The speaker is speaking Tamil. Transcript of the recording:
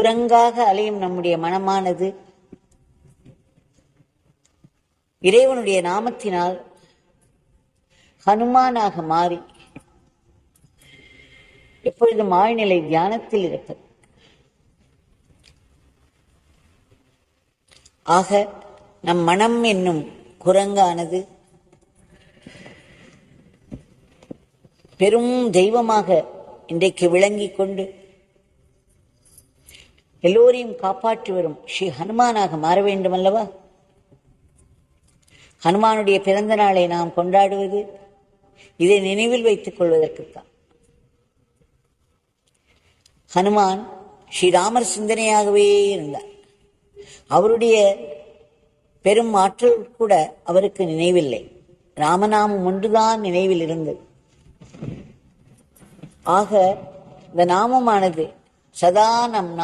குரங்காக அலையும் நம்முடைய மனமானது. இறைவனுடைய நாமத்தினால் ஹனுமானாக மாறி எப்பொழுதும் ஆழ்நிலை தியானத்தில் இருப்பது. ஆக நம் மனம் என்னும் குரங்கானது பெரும் தெய்வமாக இன்றைக்கு விளங்கிக் கொண்டு எல்லோரையும் காப்பாற்றி வரும் ஸ்ரீ ஹனுமானாக மாற வேண்டும் அல்லவா ஹனுமானுடைய பிறந்த நாளை நாம் கொண்டாடுவது இதை நினைவில் வைத்துக் கொள்வதற்குத்தான். ஹனுமான் ஸ்ரீராமர் சிந்தனையாகவே இருந்தார். அவருடைய பெரும் ஆற்றல் கூட அவருக்கு நினைவில்லை. ராமநாமம் ஒன்றுதான் நினைவில் இருந்தது. ஆக இந்த நாமமானது சதா நம்